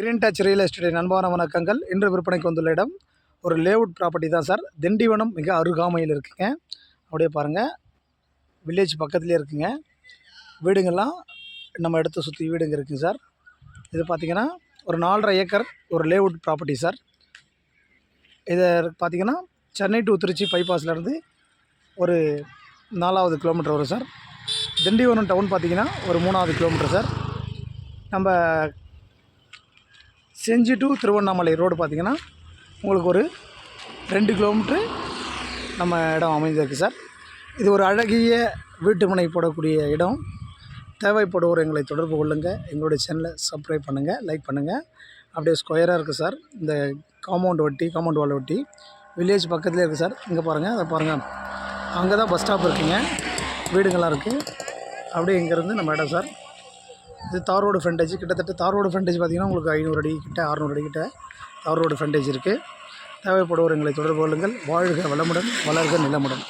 Green touch real estate அன்பான வணக்கங்கள். இன்று விற்பனைக்கு வந்துள்ள இடம் ஒரு லேவுட் ப்ராப்பர்ட்டி தான் சார். திண்டிவனம் மிக அருகாமையில் இருக்குங்க. அப்படியே பாருங்கள் வில்லேஜ் பக்கத்துலேயே இருக்குங்க. வீடுங்கள்லாம் நம்ம இடத்த சுற்றி வீடுங்க இருக்குங்க சார். இது பார்த்திங்கன்னா ஒரு நாலரை ஏக்கர் ஒரு லேவுட் ப்ராப்பர்ட்டி சார். இதை பார்த்திங்கன்னா சென்னை டு திருச்சி பைபாஸ்லேருந்து ஒரு நாலாவது கிலோமீட்டர் வரும் சார். திண்டிவனம் டவுன் பார்த்திங்கன்னா ஒரு மூணாவது கிலோமீட்டர் சார். நம்ம செஞ்சி டு திருவண்ணாமலை ரோடு பார்த்திங்கன்னா உங்களுக்கு ஒரு ரெண்டு கிலோமீட்ரு நம்ம இடம் அமைந்திருக்கு சார். இது ஒரு அழகிய வீட்டுமனை போடக்கூடிய இடம். தேவைப்படுவோர் எங்களை தொடர்பு கொள்ளுங்கள் எங்களுடைய சேனலை சப்ஸ்கிரைப் பண்ணுங்கள் லைக் பண்ணுங்கள் அப்படியே ஸ்கொயராக இருக்குது சார். இந்த காம்பவுண்ட் ஒட்டி காம்பவுண்ட் வால் ஒட்டி வில்லேஜ் பக்கத்துலேயே இருக்குது சார். இங்கே பாருங்கள் அதை பாருங்கள் அங்கே தான் பஸ் ஸ்டாப் இருக்குங்க. வீடுங்களாம் இருக்குது அப்படியே இங்கேருந்து நம்ம இடம் சார். இது தார் ரோடு ஃப்ரண்டேஜ் கிட்டத்தட்ட தார் ரோடு ஃப்ரண்டேஜ் பார்த்திங்கன்னா உங்களுக்கு ஐநூறு அடி கிட்ட அறநூறு அடி கிட்ட தார் ரோடு ஃப்ரண்டேஜ் இருக்குது தேவைப்படுவோர் எங்களை தொடர்பு கொள்ளுங்கள். வாழ்க வளமுடன் வளர்க நிலமுடன்.